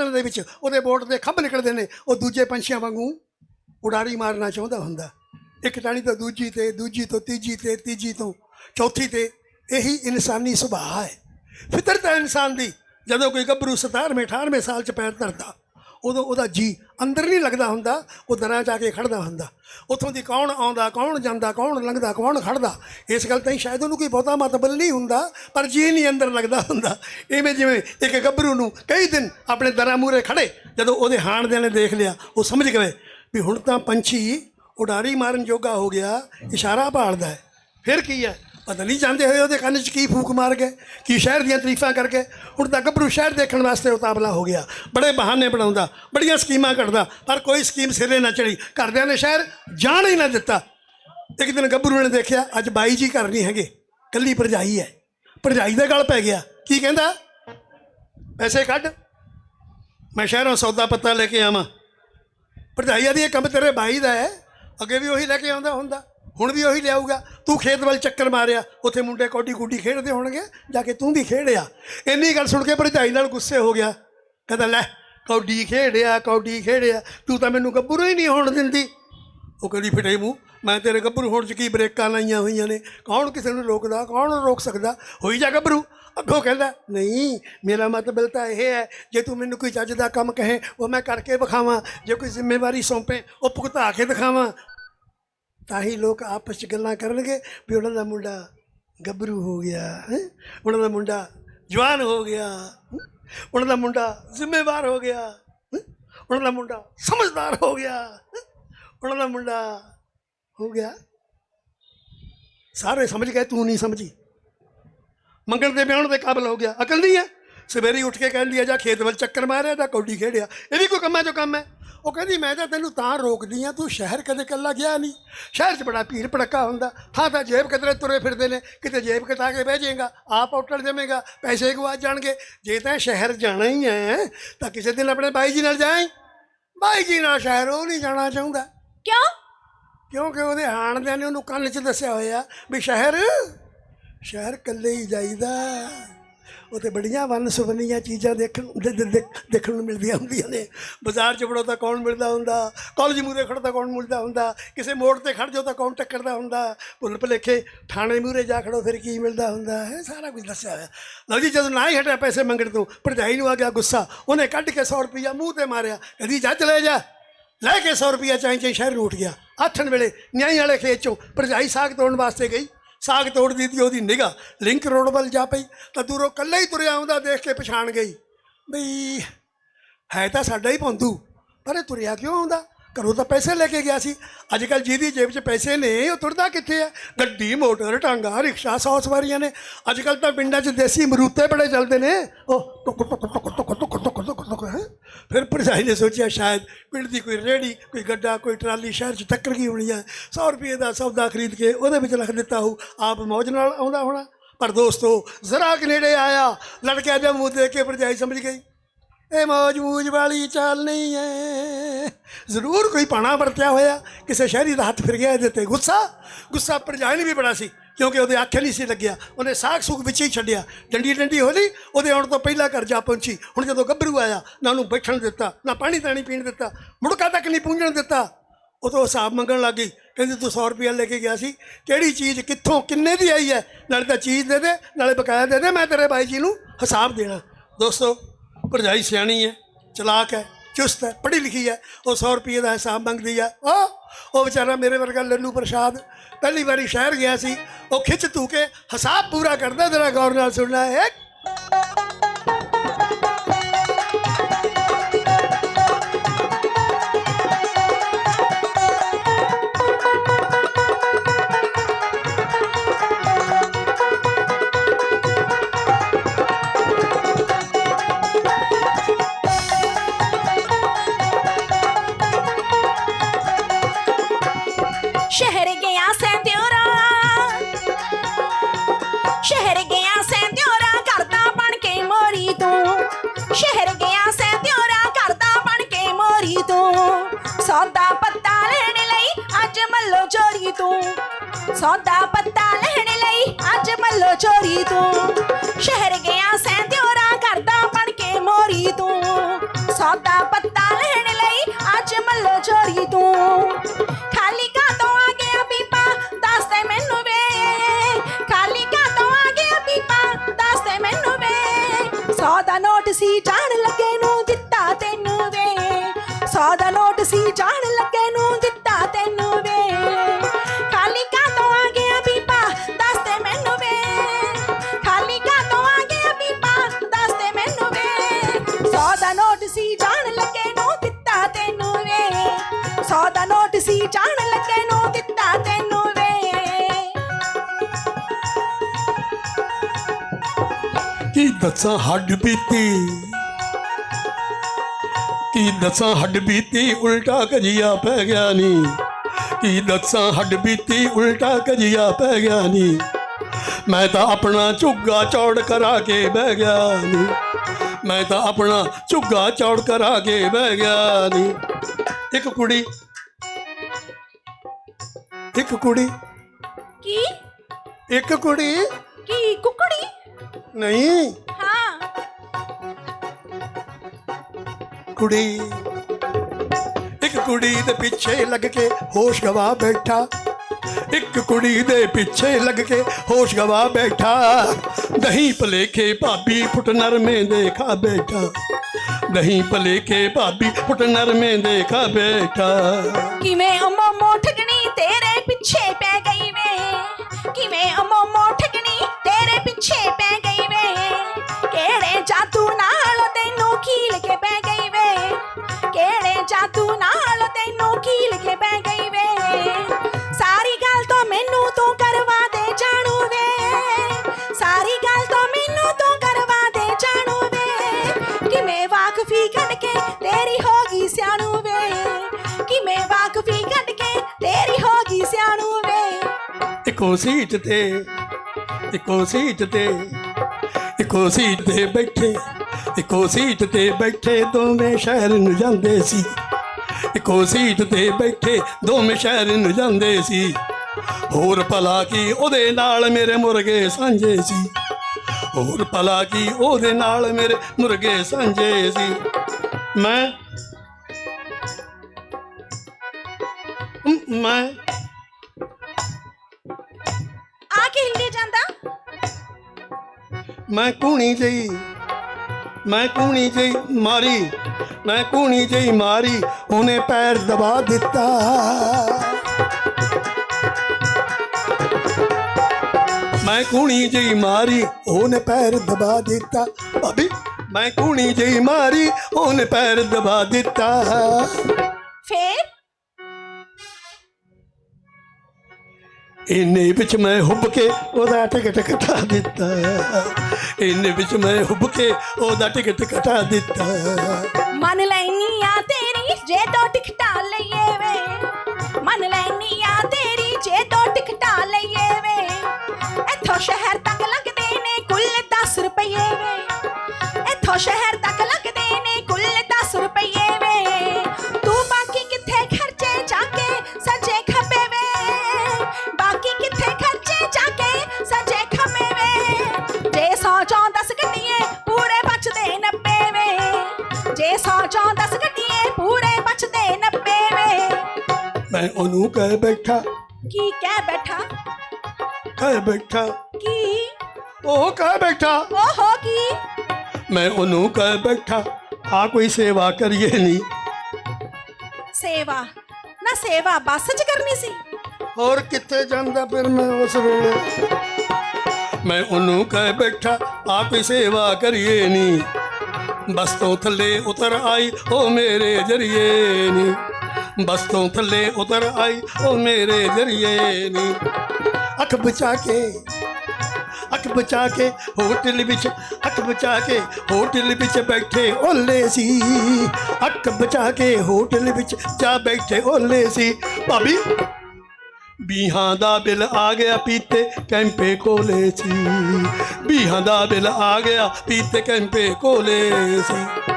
ਇਹਨਾਂ ਦੇ ਵਿੱਚ ਉਹਦੇ ਬੋਟ ਦੇ ਖੰਭ ਨਿਕਲਦੇ ਨੇ, ਉਹ ਦੂਜੇ ਪੰਛੀਆਂ ਵਾਂਗੂ ਉਡਾਰੀ ਮਾਰਨਾ ਚਾਹੁੰਦਾ ਹੁੰਦਾ। ਇੱਕ ਟਾਣੀ ਤੋਂ ਦੂਜੀ ਤੇ, ਦੂਜੀ ਤੋਂ ਤੀਜੀ ਤੇ, ਤੀਜੀ ਤੋਂ ਚੌਥੀ ਤੇ, ਇਹੀ ਇਨਸਾਨੀ ਸੁਭਾਅ ਹੈ। ਫਿਤਰਤ ਹੈ ਇਨਸਾਨ ਦੀ, ਜਦੋਂ ਕੋਈ ਗੱਭਰੂ 17ਵੇਂ 18ਵੇਂ ਸਾਲ ਚ ਪੈਰ ਧਰਦਾ ਉਦੋਂ ਉਹਦਾ ਜੀ ਅੰਦਰ ਨਹੀਂ ਲੱਗਦਾ ਹੁੰਦਾ, ਉਹ ਦਰਾਂ ਜਾ ਕੇ ਖੜਦਾ ਹੁੰਦਾ। ਉੱਥੋਂ ਦੀ ਕੌਣ ਆਉਂਦਾ, ਕੌਣ ਜਾਂਦਾ, ਕੌਣ ਲੰਘਦਾ, ਕੌਣ ਖੜਦਾ, ਇਸ ਗੱਲ ਤਾਂ ਹੀ ਸ਼ਾਇਦ ਉਹਨੂੰ ਕੋਈ ਬਹੁਤਾ ਮਤਬਲ ਨਹੀਂ ਹੁੰਦਾ, ਪਰ ਜੀ ਨਹੀਂ ਅੰਦਰ ਲੱਗਦਾ ਹੁੰਦਾ। ਇਵੇਂ ਜਿਵੇਂ ਇੱਕ ਗੱਭਰੂ ਨੂੰ ਕਈ ਦਿਨ ਆਪਣੇ ਦਰਾਂ ਮੂਰੇ ਖੜੇ, ਜਦੋਂ ਉਹਦੇ ਹਾਣਦਿਆਂ ਨੇ ਦੇਖ ਲਿਆ, ਉਹ ਸਮਝ ਗਏ ਵੀ ਹੁਣ ਤਾਂ ਪੰਛੀ ਉਡਾਰੀ ਮਾਰਨ ਜੋਗਾ ਹੋ ਗਿਆ, ਇਸ਼ਾਰਾ ਭਾਲਦਾ ਹੈ। ਫਿਰ ਕੀ ਹੈ? ਪਤਾ ਨਹੀਂ ਜਾਂਦੇ ਹੋਏ ਉਹਦੇ ਕੰਨ 'ਚ ਕੀ ਫੂਕ ਮਾਰ ਗਏ, ਕੀ ਸ਼ਹਿਰ ਦੀਆਂ ਤਾਰੀਫਾਂ ਕਰਕੇ ਹੁਣ ਤਾਂ ਗੱਭਰੂ ਸ਼ਹਿਰ ਦੇਖਣ ਵਾਸਤੇ ਉਤਾਵਲਾ ਹੋ ਗਿਆ। ਬੜੇ ਬਹਾਨੇ ਬਣਾਉਂਦਾ, ਬੜੀਆਂ ਸਕੀਮਾਂ ਕੱਢਦਾ ਪਰ ਕੋਈ ਸਕੀਮ ਸਿਰੇ ਨਾ ਚੜੀ ਘਰਦਿਆਂ ਨੇ ਸ਼ਹਿਰ ਜਾਣ ਹੀ ਨਾ ਦਿੱਤਾ। ਇੱਕ ਦਿਨ ਗੱਭਰੂ ਨੇ ਦੇਖਿਆ, ਅੱਜ ਬਾਈ ਜੀ ਘਰ ਨਹੀਂ ਹੈਗੇ ਕੱਲੀ ਭਰਜਾਈ ਹੈ। ਭਰਜਾਈ ਦਾ ਗਲ ਪੈ ਗਿਆ। ਕੀ ਕਹਿੰਦਾ? ਪੈਸੇ ਕੱਢ। ਮੈਂ ਸ਼ਹਿਰੋਂ ਸੌਦਾ ਪੱਤਾ ਲੈ ਕੇ ਆਵਾਂ। ਭਰਜਾਈ ਆਦੀ ਇਹ ਕੰਮ ਤੇਰੇ ਬਾਈ ਦਾ ਹੈ। ਅੱਗੇ ਵੀ ਉਹੀ ਲੈ ਕੇ ਆਉਂਦਾ ਹੁੰਦਾ। ਹੁਣ ਵੀ ਉਹੀ ਲਿਆਊਗਾ। ਤੂੰ ਖੇਤ ਵੱਲ ਚੱਕਰ ਮਾਰਿਆ, ਉੱਥੇ ਮੁੰਡੇ ਕੌਡੀ ਗੁੱਡੀ ਖੇਡਦੇ ਹੋਣਗੇ, ਜਾ ਕੇ ਤੂੰ ਵੀ ਖੇਡਿਆ ਇੰਨੀ ਗੱਲ ਸੁਣ ਕੇ ਭਰਜਾਈ ਨਾਲ ਗੁੱਸੇ ਹੋ ਗਿਆ। ਕਹਿੰਦਾ, ਲੈ ਕੌਡੀ ਖੇਡਿਆ ਕੌਡੀ ਖੇਡਿਆ, ਤੂੰ ਤਾਂ ਮੈਨੂੰ ਗੱਭਰੂ ਹੀ ਨਹੀਂ ਹੋਣ ਦਿੰਦੀ। ਉਹ ਕਹਿੰਦੀ, ਫਿਟੇ ਮੂੰਹ, ਮੈਂ ਤੇਰੇ ਗੱਭਰੂ ਹੋਣ ਚ ਕੀ ਬ੍ਰੇਕਾਂ ਲਾਈਆਂ ਹੋਈਆਂ ਨੇ? ਕੌਣ ਕਿਸੇ ਨੂੰ ਰੋਕਦਾ, ਕੌਣ ਰੋਕ ਸਕਦਾ? ਹੋਈ ਜਾ ਗੱਭਰੂ। ਅੱਗੋਂ ਕਹਿੰਦਾ, ਨਹੀਂ, ਮੇਰਾ ਮਤਲਬ ਤਾਂ ਇਹ ਹੈ, ਜੇ ਤੂੰ ਮੈਨੂੰ ਕੋਈ ਚੱਜ ਦਾ ਕੰਮ ਕਹੇ, ਉਹ ਮੈਂ ਕਰਕੇ ਵਿਖਾਵਾਂ। ਜੇ ਕੋਈ ਜ਼ਿੰਮੇਵਾਰੀ ਸੌਂਪੇ, ਉਹ ਭੁਗਤਾ ਕੇ ਦਿਖਾਵਾਂ। ਤਾਂ ਹੀ ਲੋਕ ਆਪਸ ਚ ਗੱਲਾਂ ਕਰਨਗੇ ਵੀ ਉਹਨਾਂ ਦਾ ਮੁੰਡਾ ਗੱਭਰੂ ਹੋ ਗਿਆ, ਹੈਂ? ਉਹਨਾਂ ਦਾ ਮੁੰਡਾ ਜਵਾਨ ਹੋ ਗਿਆ ਉਹਨਾਂ ਦਾ ਮੁੰਡਾ ਜ਼ਿੰਮੇਵਾਰ ਹੋ ਗਿਆ ਉਹਨਾਂ ਦਾ ਮੁੰਡਾ ਸਮਝਦਾਰ ਹੋ ਗਿਆ ਉਹਨਾਂ ਦਾ ਮੁੰਡਾ ਹੋ ਗਿਆ। ਸਾਰੇ ਸਮਝ ਗਏ, ਤੂੰ ਨਹੀਂ ਸਮਝੀ। ਮੰਗਣ ਦੇ ਵਿਆਹਣ ਦੇ ਕਾਬਲ ਹੋ ਗਿਆ। ਅਕਲ ਨਹੀਂ ਹੈ। ਸਵੇਰੇ ਉੱਠ ਕੇ ਕਹਿੰਦੀ ਆ ਜਾਂ ਖੇਤ ਵੱਲ ਚੱਕਰ ਮਾਰਿਆ ਜਾਂ ਕੌਡੀ ਖੇਡਿਆ। ਇਹ ਵੀ ਕੋਈ ਕੰਮਾਂ ਚੋਂ ਕੰਮ ਹੈ। ਉਹ ਕਹਿੰਦੀ ਮੈਂ ਤਾਂ ਤੈਨੂੰ ਤਾਂ ਰੋਕਦੀ ਆ ਤੂੰ ਸ਼ਹਿਰ ਕਦੇ ਇਕੱਲਾ ਗਿਆ ਨਹੀਂ ਸ਼ਹਿਰ 'ਚ ਬੜਾ ਭੀੜ ਭੜੱਕਾ ਹੁੰਦਾ। ਥਾਂ ਤਾਂ ਜੇਬ ਕਤਰੇ ਤੁਰੇ ਫਿਰਦੇ ਨੇ ਕਿਤੇ ਜੇਬ ਕਟਾ ਕੇ ਬਹਿ ਜਾਏਗਾ ਆਪ ਉੱਟੜ ਜਾਵੇਂਗਾ ਪੈਸੇ ਗਵਾ ਜਾਣਗੇ। ਜੇ ਤਾਂ ਸ਼ਹਿਰ ਜਾਣਾ ਹੀ ਹੈ ਤਾਂ ਕਿਸੇ ਦਿਨ ਆਪਣੇ ਬਾਈ ਜੀ ਨਾਲ ਜਾਏ। ਬਾਈ ਜੀ ਨਾਲ ਸ਼ਹਿਰ ਉਹ ਨਹੀਂ ਜਾਣਾ ਚਾਹੁੰਦਾ। ਕਿਉਂ? ਕਿਉਂਕਿ ਉਹਦੇ ਹਾਣਦਿਆਂ ਨੇ ਉਹਨੂੰ ਕੰਨ 'ਚ ਦੱਸਿਆ ਹੋਇਆ ਵੀ ਸ਼ਹਿਰ ਸ਼ਹਿਰ ਇਕੱਲੇ ਹੀ ਜਾਈਦਾ। ਉੱਥੇ ਬੜੀਆਂ ਵੰਨ ਸੁਵੰਨੀਆਂ ਚੀਜ਼ਾਂ ਦੇਖਣ ਦੇਖਣ ਨੂੰ ਮਿਲਦੀਆਂ ਹੁੰਦੀਆਂ ਨੇ। ਬਾਜ਼ਾਰ 'ਚ ਵੜੋ ਤਾਂ ਕੌਣ ਮਿਲਦਾ ਹੁੰਦਾ? ਕਾਲਜ ਮੂਰੇ ਖੜੋ ਤਾਂ ਕੌਣ ਮਿਲਦਾ ਹੁੰਦਾ? ਕਿਸੇ ਮੋੜ ਤੇ ਖੜ ਜਾਓ ਤਾਂ ਕੌਣ ਟੱਕਰਦਾ ਹੁੰਦਾ? ਭੁੱਲ ਭੁਲੇਖੇ ਥਾਣੇ ਮੂਰੇ ਜਾ ਖੜੋ, ਫਿਰ ਕੀ ਮਿਲਦਾ ਹੁੰਦਾ? ਹੈ ਸਾਰਾ ਕੁਝ ਦੱਸਿਆ ਹੋਇਆ। ਲਓ ਜੀ, ਜਦੋਂ ਨਾ ਹੀ ਹਟਿਆ ਪੈਸੇ ਮੰਗਣ ਤੋਂ, ਭਰਜਾਈ ਨੂੰ ਆ ਗਿਆ ਗੁੱਸਾ। ਉਹਨੇ ਕੱਢ ਕੇ 100 ਰੁਪਈਆ ਮੂੰਹ ਤੇ ਮਾਰਿਆ। ਕਹਿੰਦੀ ਜਾ ਚਲੇ ਜਾ। ਲੈ ਕੇ 100 ਰੁਪਿਆ ਚਾਈ ਚਾਈ ਸ਼ਹਿਰ ਨੂੰ ਉੱਠ ਗਿਆ। ਆਥਣ ਵੇਲੇ ਨਿਆਈ ਵਾਲੇ ਖੇਤ ਚੋਂ ਭਰਜਾਈ ਸਾਗ ਤੋੜਨ ਵਾਸਤੇ ਗਈ। ਸਾਗ ਤੋੜਦੀ ਤੀ ਉਹਦੀ ਨਿਗਾਹ ਲਿੰਕ ਰੋਡ ਵੱਲ ਜਾ ਪਈ, ਤਾਂ ਦੂਰੋਂ ਕੱਲਾ ਹੀ ਤੁਰਿਆ ਆਉਂਦਾ ਦੇਖ ਕੇ ਪਛਾਣ ਗਈ, ਬਈ ਹੈ ਤਾਂ ਸਾਡਾ ਹੀ ਭੌਂਦੂ, ਪਰ ਇਹ ਤੁਰਿਆ ਕਿਉਂ ਆਉਂਦਾ? ਘਰੋਂ ਤਾਂ ਪੈਸੇ ਲੈ ਕੇ ਗਿਆ ਸੀ ਅੱਜ ਕੱਲ ਜਿਹਦੀ ਜੇਬ 'ਚ ਪੈਸੇ ਨੇ ਉਹ ਤੁਰਦਾ ਕਿੱਥੇ ਹੈ ਗੱਡੀ ਮੋਟਰ ਟਾਂਗਾ ਰਿਕਸ਼ਾ ਸੌ ਸਵਾਰੀਆਂ ਨੇ ਅੱਜ ਕੱਲ ਤਾਂ ਪਿੰਡਾਂ 'ਚ ਦੇਸੀ ਮਰੂਤੇ ਬੜੇ ਚੱਲਦੇ ਨੇ ਉਹ ਟੁਕ ਟੁਕ ਟੁਕ ਟੁਕ ਟੁਕ ਟੁਕ ਟੁਕ ਟੁਕ ਫਿਰ ਭਰਜਾਈ ਨੇ ਸੋਚਿਆ ਸ਼ਾਇਦ ਪਿੰਡ ਦੀ ਕੋਈ ਰੇੜੀ ਕੋਈ ਗੱਡਾ ਕੋਈ ਟਰਾਲੀ ਸ਼ਹਿਰ 'ਚ ਟੱਕਰ ਗਈ ਹੋਣੀ ਹੈ 100 ਰੁਪਏ ਦਾ ਸੌਦਾ ਖਰੀਦ ਕੇ ਉਹਦੇ ਵਿੱਚ ਰੱਖ ਦਿੱਤਾ ਹੋਊ ਆਪ ਮੌਜ ਨਾਲ ਆਉਂਦਾ ਹੋਣਾ ਪਰ ਦੋਸਤੋ ਜ਼ਰਾ ਕਨੇੜੇ ਆਇਆ ਲੜਕਿਆ ਦੇ ਮੂੰਹ ਦੇਖ ਕੇ ਭਰਜਾਈ ਸਮਝ ਗਈ ਇਹ ਮੌਜ ਮੂਜ ਵਾਲੀ ਚੱਲ ਨਹੀਂ ਹੈ ਜ਼ਰੂਰ ਕੋਈ ਪਾਣਾ ਵਰਤਿਆ ਹੋਇਆ। ਕਿਸੇ ਸ਼ਹਿਰੀ ਦਾ ਹੱਥ ਫਿਰ ਗਿਆ ਇਹਦੇ ਤੇ ਗੁੱਸਾ। ਗੁੱਸਾ ਭਰਜਾਈ ਵੀ ਬੜਾ ਸੀ, ਕਿਉਂਕਿ ਉਹਦੇ ਆਖੇ ਨਹੀਂ ਸੀ ਲੱਗਿਆ। ਉਹਨੇ ਸਾਗ ਸੁਗ ਵਿੱਚ ਹੀ ਛੱਡਿਆ। ਡੰਡੀ ਡੰਡੀ ਹੋ ਉਹਦੇ ਆਉਣ ਤੋਂ ਪਹਿਲਾਂ ਘਰ ਜਾ ਪਹੁੰਚੀ। ਹੁਣ ਜਦੋਂ ਗੱਭਰੂ ਆਇਆ, ਨਾ ਉਹਨੂੰ ਬੈਠਣ ਦਿੱਤਾ, ਨਾ ਪਾਣੀ ਤਾਣੀ ਪੀਣ ਦਿੱਤਾ, ਮੁੜਕਾ ਤੱਕ ਨਹੀਂ ਪੂੰਝਣ ਦਿੱਤਾ। ਉਹ ਤੋਂ ਹਿਸਾਬ ਮੰਗਣ ਲੱਗ ਗਈ, ਕਹਿੰਦੀ, ਤੂੰ 100 ਰੁਪਇਆ ਲੈ ਕੇ ਗਿਆ ਸੀ। ਕਿਹੜੀ ਚੀਜ਼ ਕਿੱਥੋਂ, ਕਿੰਨੇ ਦੀ ਆਈ ਹੈ? ਨਾਲੇ ਤਾਂ ਚੀਜ਼ ਦੇ ਦੇ, ਨਾਲੇ ਬਕਾਇਆ ਦੇ ਦੇ, ਮੈਂ ਤੇਰੇ ਬਾਈ ਜੀ ਨੂੰ ਹਿਸਾਬ ਦੇਣਾ। ਦੋਸਤੋ, ਭਰਜਾਈ ਸਿਆਣੀ ਹੈ, ਚਲਾਕ ਹੈ। ਚੁਸਤ ਹੈ, ਪੜ੍ਹੀ ਲਿਖੀ ਹੈ, ਉਹ 100 ਰੁਪਏ ਦਾ ਹਿਸਾਬ ਮੰਗਦੀ ਹੈ। ਉਹ ਉਹ ਵਿਚਾਰਾ ਮੇਰੇ ਵਰਗਾ ਲੱਲੂ ਪ੍ਰਸ਼ਾਦ ਪਹਿਲੀ ਵਾਰੀ ਸ਼ਹਿਰ ਗਿਆ ਸੀ, ਉਹ ਖਿੱਚ ਤੂ ਕੇ ਹਿਸਾਬ ਪੂਰਾ ਕਰਦਾ ਜਰਾ ਗੌਰ ਨਾਲ ਸੁਣਨਾ ਹੈ। ਸੌਦਾ ਪੱਤਾ ਲੈਣ ਲਈ। ਅੱਜ ਮੱਲੋ ਚੋਰੀ ਤੂੰ। ਸ਼ਹਿਰ ਗਿਆ ਸੈਂ ਤਿਉਰਾ ਕਰਦਾ ਬਣ ਕੇ ਮੋਰੀ ਤੂੰ। ਸੌਦਾ ਪੱਤਾ ਲੈਣ ਲਈ ਅੱਜ ਮੱਲੋ ਚੋਰੀ ਤੂੰ। ਖਾਲੀ ਕਾਤੋਂ ਆ ਗਿਆ ਬੀਬਾ? ਦੱਸ ਦੇ ਮੈਨੂੰ ਵੇ। ਖਾਲੀ ਕਾਤੋਂ ਆ ਗਿਆ ਬੀਬਾ? ਦੱਸ ਦੇ ਮੈਨੂੰ ਵੇ। ਸੌਦਾ ਨੋਟ ਸੀ ਜਾਣ ਲੱਗੇ ਨੂੰ ਦਿੱਤਾ ਤੈਨੂੰ ਵੇ। ਸੌਦਾ ਨੋਟ ਸੀ ਜਾਣ ਲੱਗੇ ਨੂੰ ਦੱਸਾਂ ਹੱਡ ਬੀਤੀ। ਕੀ ਦੱਸਾਂ ਹੱਡ ਬੀਤੀ ਉਲਟਾ ਕਜੀਆ ਪੈ ਗਿਆ ਨੀ। ਕੀ ਦੱਸਾਂ ਹੱਡ ਬੀਤੀ ਉਲਟਾ ਕਜੀਆ ਪੈ ਗਿਆ ਨੀ। ਮੈਂ ਤਾਂ ਆਪਣਾ ਝੁੱਗਾ ਚੌੜ ਕਰਾ ਕੇ ਬਹਿ ਗਿਆ ਨੀ। ਮੈਂ ਤਾਂ ਆਪਣਾ ਝੁੱਗਾ ਚੌੜ ਕਰਾ ਕੇ ਬਹਿ ਗਿਆ ਨੀ। ਇੱਕ ਕੁੜੀ। ਇੱਕ ਕੁੜੀ। ਕੀ? ਇੱਕ ਕੁੜੀ। ਕੀ ਕੁਕੜੀ? ਨਹੀਂ ਹਾਂ ਕੁੜੀ ਇੱਕ ਕੁੜੀ ਦੇ ਪਿੱਛੇ ਲੱਗ ਕੇ ਹੋਸ਼ ਗਵਾ ਬੈਠਾ ਇੱਕ ਕੁੜੀ ਦੇ ਪਿੱਛੇ ਲੱਗ ਕੇ ਹੋਸ਼ ਗਵਾ ਬੈਠਾ ਦਹੀਂ ਭਲੇਖੇ ਭਾਬੀ ਫੁੱਟ ਨਰਮੇ ਦੇ ਖਾ ਬੈਠਾ ਦਹੀਂ ਭਲੇਖੇ ਭਾਬੀ ਫੁੱਟ ਨਰਮੇ ਦੇ ਖਾ ਬੈਠਾ ਕਿਵੇਂ ਇੱਕੋ ਸੀਟ ਤੇ, ਇੱਕੋ ਸੀਟ ਤੇ, ਇੱਕੋ ਸੀਟ ਤੇ ਬੈਠੇ, ਇੱਕੋ ਸੀਟ ਤੇ ਬੈਠੇ ਦੋਵੇਂ ਸ਼ਹਿਰ ਨੂੰ ਜਾਂਦੇ ਸੀ। ਇੱਕੋ ਸੀਟ ਤੇ ਬੈਠੇ ਦੋਵੇਂ ਸ਼ਹਿਰ ਨੂੰ ਜਾਂਦੇ ਸੀ। ਹੋਰ ਭਲਾ ਕੀ ਉਹਦੇ ਨਾਲ ਮੇਰੇ ਮੁਰਗੇ ਸਾਂਝੇ ਸੀ। ਹੋਰ ਭਲਾ ਕੀ ਉਹਦੇ ਨਾਲ ਮੇਰੇ ਮੁਰਗੇ ਸਾਂਝੇ ਸੀ। ਮੈਂ, ਮ- ਮੈਂ ਕੂਣੀ ਜਈ ਮੈਂ ਕੂਣੀ ਜਈ ਮਾਰੀ ਮੈਂ ਕੂਣੀ ਜਈ ਮਾਰੀ ਉਹਨੇ ਪੈਰ ਦਬਾ ਦਿੱਤਾ ਮੈਂ ਕੂਣੀ ਜਈ ਮਾਰੀ ਉਹਨੇ ਪੈਰ ਦਬਾ ਦਿੱਤਾ ਭਾਬੀ ਮੈਂ ਕੂਣੀ ਜਈ ਮਾਰੀ ਉਹਨੇ ਪੈਰ ਦਬਾ ਦਿੱਤਾ ਇੰਨੇ ਵਿੱਚ ਮੈਂ ਹੁੱਬ ਕੇ ਉਹਦਾ ਟਿਕਟ ਕਟਾ ਦਿੱਤਾ। ਇੰਨੇ ਵਿੱਚ ਮੈਂ ਹੁੱਬ ਕੇ ਉਹਦਾ ਟਿਕਟ ਕਟਾ ਦਿੱਤਾ। ਮਨ ਲੈਨੀ ਆ ਤੇਰੀ, ਜੇ ਦੋ ਟਿਕਟਾਂ ਮੈਂ ਉਹਨੂੰ ਕਹਿ ਬੈਠਾ। ਕੀ ਕਹਿ ਬੈਠਾ? ਕਹਿ ਬੈਠਾ। ਕੀ? ਉਹ ਕਹਿ ਬੈਠਾ। ਓਹੋ ਕੀ? ਮੈਂ ਉਹਨੂੰ ਕਹਿ ਬੈਠਾ। ਆ ਕੋਈ ਸੇਵਾ ਕਰੀਏ ਨਹੀਂ। ਸੇਵਾ? ਨਾ ਸੇਵਾ ਬੱਸ 'ਚ ਕਰਨੀ ਸੀ। ਹੋਰ ਕਿੱਥੇ ਜਾਂਦਾ ਫਿਰ ਮੈਂ ਉਸ ਵੇਲੇ? ਮੈਂ ਉਹਨੂੰ ਕਹਿ ਬੈਠਾ। ਆ ਕੋਈ ਸੇਵਾ ਕਰੀਏ ਨਹੀਂ। ਬਸ ਤੋਂ ਥੱਲੇ ਉਤਰ ਆਈ ਉਹ ਮੇਰੇ ਜਰੀਏ ਨਹੀਂ। ਬਸ ਤੋਂ ਥੱਲੇ ਉਤਰ ਆਈ, ਉਹ ਮੇਰੇ ਜਰੀਏ ਨੀ। ਅੱਖ ਬਚਾ ਕੇ, ਅੱਖ ਬਚਾ ਕੇ ਹੋਟਲ ਵਿੱਚ, ਅੱਖ ਬਚਾ ਕੇ ਹੋਟਲ ਵਿੱਚ ਬੈਠੇ ਓਲੇ ਸੀ। ਅੱਖ ਬਚਾ ਕੇ ਹੋਟਲ ਵਿੱਚ ਜਾ ਬੈਠੇ ਓਲੇ ਸੀ। ਭਾਬੀ, ਬੀਹਾਂ ਦਾ ਬਿੱਲ ਆ ਗਿਆ ਪੀਤੇ ਕੈਂਪੇ ਕੋਲੇ ਸੀ। ਬੀਹਾਂ ਦਾ ਬਿੱਲ ਆ ਗਿਆ ਪੀਤੇ ਕੈਂਪੇ ਕੋਲੇ ਸੀ।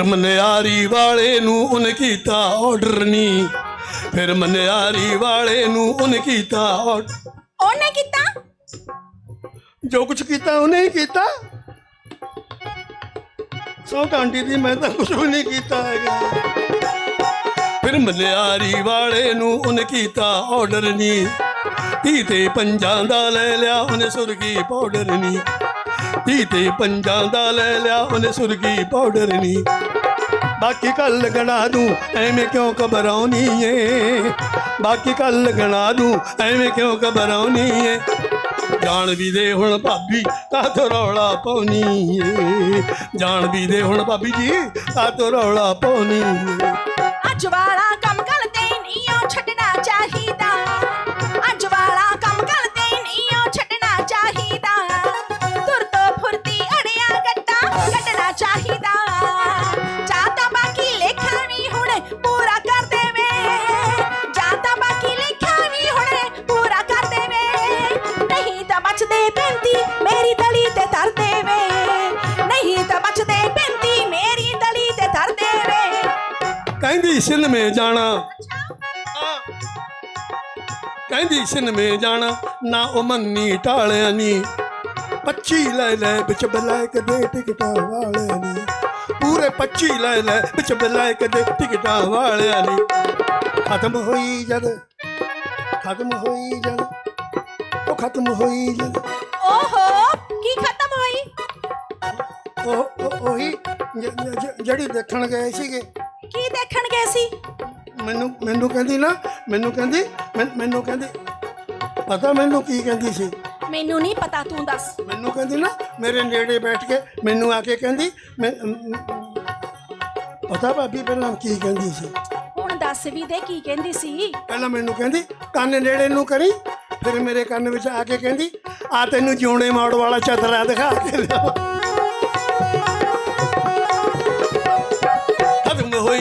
ਫਿਰ ਮਨਿਆਰੀ ਵਾਲੇ ਨੂੰ ਉਹਨੇ ਕੀਤਾ ਆਰਡਰ ਨਹੀਂ। ਫਿਰ ਮਨਿਆਰੀ ਵਾਲੇ ਨੂੰ ਉਹਨੇ ਕੀਤਾ order- ਉਹਨੇ ਕੀਤਾ? ਜੋ ਕੁਝ ਕੀਤਾ ਉਹਨੇ ਹੀ ਕੀਤਾ। ਸੌ ਕਾਂਟੀ ਦੀ ਮੈਂ ਤਾਂ ਕੁਝ ਵੀ ਨਹੀਂ ਕੀਤਾ ਹੈਗਾ। ਫਿਰ ਮਲਿਆਰੀ ਵਾਲੇ ਨੂੰ ਉਹਨੇ ਕੀਤਾ ਆਰਡਰ ਨਹੀਂ। ਧੀ ਤੇ ਪੰਜਾਂ ਦਾ ਲੈ ਲਿਆ ਉਹਨੇ ਸੁਰਗੀ ਪਾਊਡਰ ਨਹੀਂ। ਧੀ ਤੇ ਪੰਜਾਂ ਦਾ ਲੈ ਲਿਆ ਉਹਨੇ ਸੁਰਗੀ ਪਾਊਡਰ ਨਹੀਂ। ਬਾਕੀ ਕੱਲ ਗਣਾ ਦੂੰ, ਐਵੇਂ ਕਿਉਂ ਘਬਰਾਉਣੀ ਏ? ਬਾਕੀ ਕੱਲ ਗਣਾ ਦੂੰ, ਐਵੇਂ ਕਿਉਂ ਘਬਰਾਉਣੀ ਏ? ਜਾਣ ਵੀ ਦੇ ਹੁਣ ਭਾਬੀ ਤਾਂ ਕਾਤੋਂ ਰੌਲਾ ਪਾਉਣੀ ਏ। ਜਾਣ ਵੀ ਦੇ ਹੁਣ ਭਾਬੀ ਜੀ ਤਾਂ ਕਾਤੋਂ ਰੌਲਾ ਪਾਉਣੀ ਏ। ਅੱਜ ਵਾਲਾ ਕਹਿੰਦੀ ਸਿਨਮੇ ਜਾਣਾ? ਕਹਿੰਦੀ ਸਿਨਮੇ ਜਾਣਾ? ਨਾ ਉਹ ਮੰਨੀ ਟਾਲਿਆ ਨੀ। ਪੱਚੀ ਲੈ ਲੈ ਵਿੱਚ ਬਲੈਕ ਦੇ ਟਿਕਟਾਂ ਵਾਲਿਆਂ ਨੀ। ਪੂਰੇ 25 ਲੈ ਲੈ ਵਿੱਚ ਬਲੈਕ ਦੇ ਟਿਕਟਾਂ ਵਾਲਿਆਂ ਨੀ। ਖਤਮ ਹੋਈ ਜਦ। ਖਤਮ ਹੋਈ ਜਦ। ਉਹ ਖਤਮ ਹੋਈ ਜਦ। ਓਹੋ ਕੀ ਖਤਮ ਹੋਈ? ਉਹ ਉਹ- ਜਿਹੜੀ ਦੇਖਣ ਗਏ ਸੀਗੇ। ਦੇਖਣ ਗਏ ਸੀ? ਮੈਨੂੰ ਮੈਨੂੰ ਕਹਿੰਦੀ ਨਾ ਮੈਨੂੰ ਕਹਿੰਦੀ ਮੈਨ- ਮੈਨੂੰ ਕਹਿੰਦੀ ਪਤਾ ਮੈਨੂੰ ਕੀ ਕਹਿੰਦੀ ਸੀ? ਮੈਨੂੰ ਨਹੀਂ ਪਤਾ ਤੂੰ ਦੱਸ। ਮੈਨੂੰ ਕਹਿੰਦੀ ਨਾ ਮੇਰੇ ਨੇੜੇ ਬੈਠ ਕੇ ਮੈਨੂੰ ਆ ਕੇ ਕਹਿੰਦੀ ਮੈਂ ਅਮ, ਅਮ, ਪਤਾ ਭਾਬੀ ਪਹਿਲਾਂ ਕੀ ਕਹਿੰਦੀ ਸੀ? ਹੁਣ ਦੱਸ ਵੀ ਦੇ ਕੀ ਕਹਿੰਦੀ ਸੀ। ਪਹਿਲਾਂ ਮੈਨੂੰ ਕਹਿੰਦੀ ਕੰਨ ਨੇੜੇ ਨੂੰ ਕਰੀ ਫਿਰ ਮੇਰੇ ਕੰਨ ਵਿੱਚ ਆ ਕੇ ਕਹਿੰਦੀ ਆ ਤੈਨੂੰ ਜਿਉਣੇ ਮੋੜ ਵਾਲਾ ਚਤਰਾ ਦਿਖਾ ਕੇ ਲਿਆ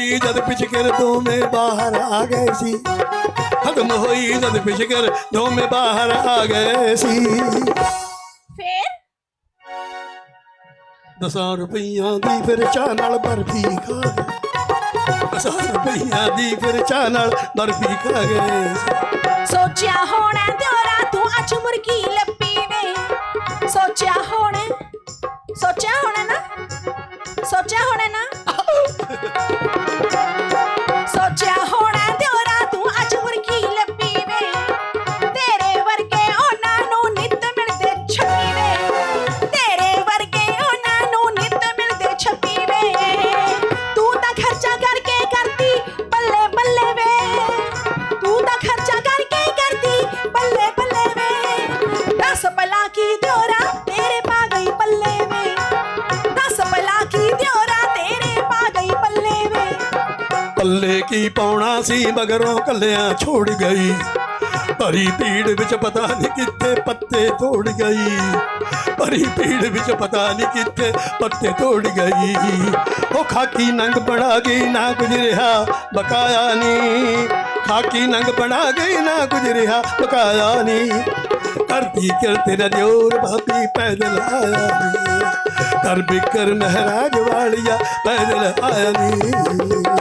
ਹੋਈ ਜਦ ਪਿਛਕਰ ਦੋਵੇਂ ਬਾਹਰ ਆ ਗਏ ਸੀ। ਖਤਮ ਹੋਈ ਜਦ ਪਿਛਕਰ ਦੋਵੇਂ ਬਾਹਰ ਆ ਗਏ ਸੀ। ਫੇਰ? ਦਸਾਂ ਰੁਪਈਆਂ ਦੀ ਫਿਰ ਚਾਹ ਨਾਲ ਬਰਫੀ ਖਾ ਗਏ। ਦਸਾਂ ਰੁਪਈਆਂ ਦੀ ਫਿਰ ਚਾਹ ਨਾਲ ਬਰਫੀ ਖਾ ਗਏ ਸੋਚਿਆ ਹੋਣਾ ਦਿਓਰਾ ਤੂੰ ਅੱਜ ਮੁਰਗੀ ਲੱਭੀ ਵੇ। ਸੋਚਿਆ ਹੋਣਾ ਸੀ ਮਗਰੋਂ ਕੱਲਿਆਂ ਛੋੜ ਗਈ ਭਰੀ ਭੀੜ ਵਿੱਚ ਪਤਾ ਨਹੀਂ ਕਿੱਥੇ ਪੱਤੇ ਤੋੜ ਗਈ ਭਰੀ ਭੀੜ ਵਿੱਚ ਪਤਾ ਨਹੀਂ ਕਿੱਥੇ ਪੱਤੇ ਤੋੜ ਗਈ ਉਹ ਖਾਕੀ ਨੰਗ ਬਣਾ ਗਈ ਨਾ ਕੁਝ ਰਿਹਾ ਬਕਾਇਆ ਨਹੀਂ ਖਾਕੀ ਨੰਗ ਬਣਾ ਗਈ ਨਾ ਕੁਝ ਰਿਹਾ ਬਕਾਇਆ ਨਹੀਂ ਕਰਦੀ ਕਰ ਤੇਰਾ ਜੋਰ ਭਾਬੀ ਪੈਦਲ ਆਇਆ ਨੀ ਕਰ ਬਿਕਰ ਮਹਾਰਾਜ ਵਾਲੀਆ ਪੈਦਲ ਆਇਆ ਨੀ